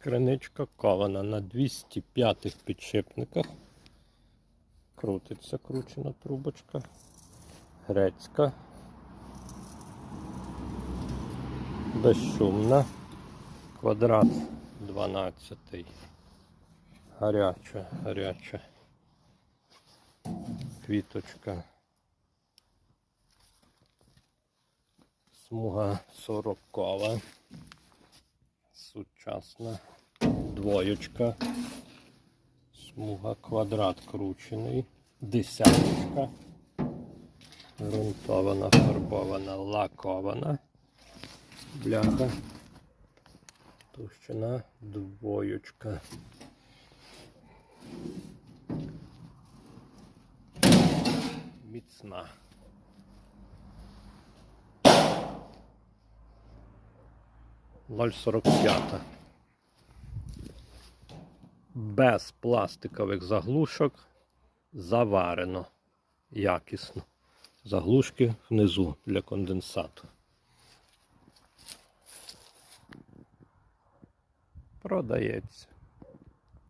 Криничка кована на 205 підшипниках. Крутиться кручена трубочка. Грецька. Безшумна. Квадрат 12. Гаряча, гаряча. Квіточка. Смуга 40 Сучасна. Двоєчка. Смуга квадрат кручений. Десяточка. Грунтована, фарбована, лакована. Бляха. Товщина двоєчка. Міцна. Ноль сорок п'ята. Без пластикових заглушок заварено якісно. Заглушки внизу для конденсату. Продається.